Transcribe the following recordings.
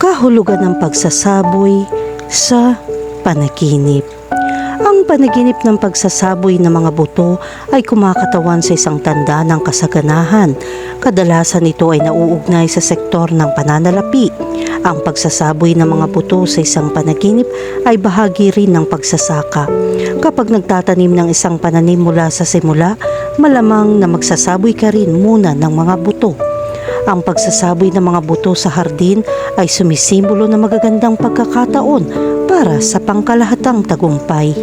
kahulugan ng pagsasaboy sa panaginip. Ang panaginip ng pagsasaboy ng mga buto ay kumakatawan sa isang tanda ng kasaganahan. Kadalasan ito ay nauugnay sa sektor ng pananalapi. Ang pagsasaboy ng mga buto sa isang panaginip ay bahagi rin ng pagsasaka. Kapag nagtatanim ng isang pananim mula sa simula, malamang na magsasaboy ka rin muna ng mga buto. Ang pagsasaboy ng mga buto sa hardin ay sumisimbolo ng magagandang pagkakataon para sa pangkalahatang tagumpay.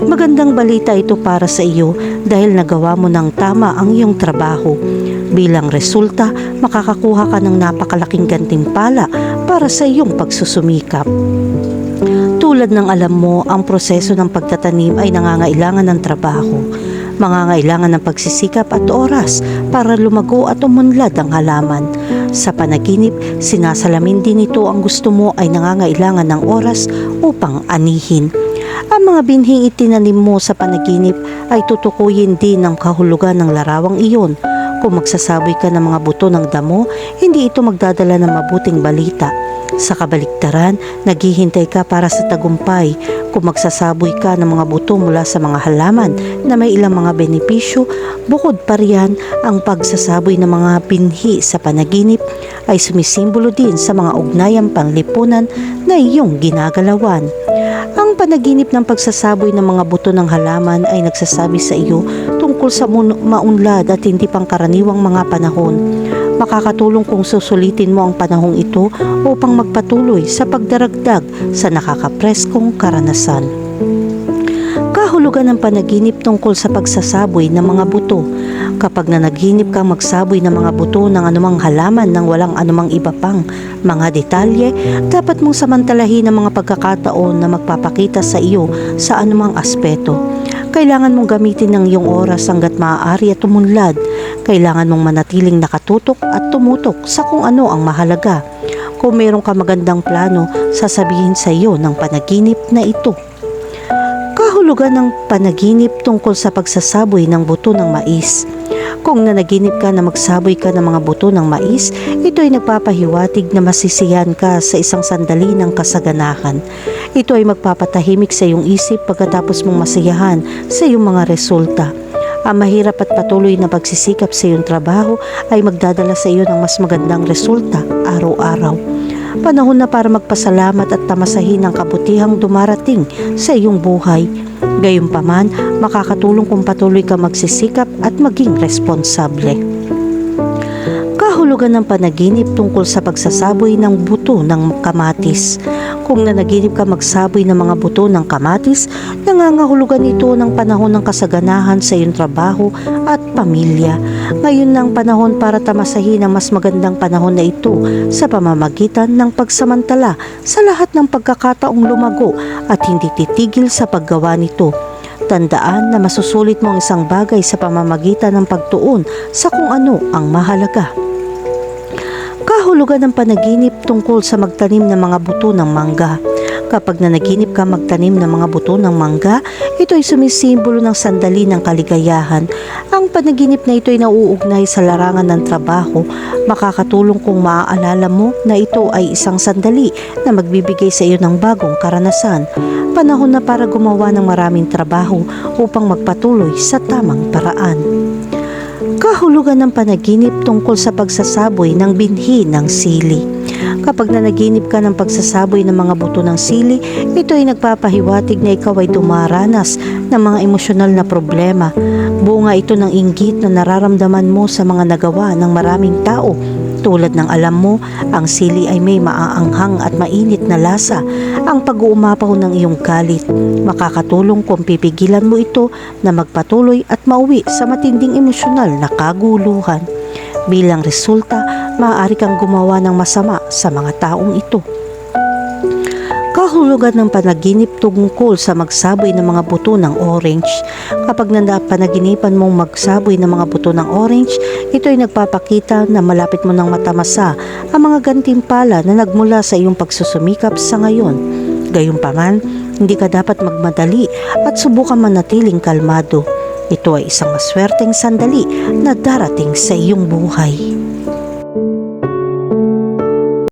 Magandang balita ito para sa iyo dahil nagawa mo ng tama ang iyong trabaho. Bilang resulta, makakakuha ka ng napakalaking gantimpala para sa iyong pagsusumikap. Tulad ng alam mo, ang proseso ng pagtatanim ay nangangailangan ng trabaho. Mangangailangan ng pagsisikap at oras para lumago at umunlad ang halaman. Sa panaginip, sinasalamin din ito ang gusto mo ay nangangailangan ng oras upang anihin. Ang mga binhing itinanim mo sa panaginip ay tutukuyin din ng kahulugan ng larawang iyon. Kung magsasaboy ka ng mga buto ng damo, hindi ito magdadala ng mabuting balita. Sa kabaliktaran, naghihintay ka para sa tagumpay. Kung magsasaboy ka ng mga buto mula sa mga halaman na may ilang mga benepisyo, bukod pa riyan ang pagsasaboy ng mga binhi sa panaginip ay sumisimbolo din sa mga ugnayang panglipunan na iyong ginagalawan. Ang panaginip ng pagsasaboy ng mga buto ng halaman ay nagsasabi sa iyo tungkol sa maunlad at hindi pangkaraniwang mga panahon. Makakatulong kung susulitin mo ang panahong ito upang magpatuloy sa pagdaragdag sa nakakapreskong karanasan. Kahulugan ng panaginip tungkol sa pagsasaboy ng mga buto. Kapag nanaginip kang magsaboy ng mga buto ng anumang halaman ng walang anumang iba pang mga detalye, dapat mong samantalahin ang mga pagkakataon na magpapakita sa iyo sa anumang aspeto. Kailangan mong gamitin ng iyong oras hanggat maaari at umunlad. Kailangan mong manatiling nakatutok at tumutok sa kung ano ang mahalaga. Kung mayroon ka magandang plano, sasabihin sa iyo ng panaginip na ito. Kahulugan ng panaginip tungkol sa pagsasaboy ng buto ng mais. Kung nanaginip ka na magsaboy ka ng mga buto ng mais, ito ay nagpapahiwatig na masisiyan ka sa isang sandali ng kasaganahan. Ito ay magpapatahimik sa iyong isip pagkatapos mong masiyahan sa iyong mga resulta. Ang mahirap at patuloy na pagsisikap sa iyong trabaho ay magdadala sa iyo ng mas magandang resulta araw-araw. Panahon na para magpasalamat at tamasahin ang kabutihang dumarating sa iyong buhay. Gayunpaman, makakatulong kung patuloy ka magsisikap at maging responsable. Kahulugan ng panaginip tungkol sa pagsasaboy ng buto ng kamatis. Kung nanaginip ka magsaboy ng mga buto ng kamatis, nangangahulugan ito ng panahon ng kasaganahan sa iyong trabaho at pamilya. Ngayon na ang panahon para tamasahin ang mas magandang panahon na ito sa pamamagitan ng pagsamantala sa lahat ng pagkakataong lumago at hindi titigil sa paggawa nito. Tandaan na masusulit mo ang isang bagay sa pamamagitan ng pagtuon sa kung ano ang mahalaga. Kahulugan ng panaginip tungkol sa magtanim ng mga buto ng mangga. Kapag nanaginip ka magtanim ng mga buto ng mangga, ito ay sumisimbolo ng sandali ng kaligayahan. Ang panaginip na ito ay nauugnay sa larangan ng trabaho. Makakatulong kung maaalala mo na ito ay isang sandali na magbibigay sa iyo ng bagong karanasan. Panahon na para gumawa ng maraming trabaho upang magpatuloy sa tamang paraan. Kahulugan ng panaginip tungkol sa pagsasaboy ng binhi ng sili. Kapag nanaginip ka ng pagsasaboy ng mga buto ng sili, ito ay nagpapahiwatig na ikaw ay dumaranas ng mga emosyonal na problema. Bunga ito ng inggit na nararamdaman mo sa mga nagawa ng maraming tao. Tulad ng alam mo, ang sili ay may maaanghang at mainit na lasa. Ang pag-uumapaw ng iyong galit, makakatulong kung pipigilan mo ito na magpatuloy at mauwi sa matinding emosyonal na kaguluhan. Bilang resulta, maaari kang gumawa ng masama sa mga taong ito. Kahulugan ng panaginip tungkol sa magsaboy ng mga buto ng orange. Kapag panaginipan mong magsaboy ng mga buto ng orange, ito ay nagpapakita na malapit mo ng matamasa ang mga gantimpala na nagmula sa iyong pagsusumikap sa ngayon. Gayunpaman, hindi ka dapat magmadali at subukan manatiling kalmado. Ito ay isang maswerteng sandali na darating sa iyong buhay.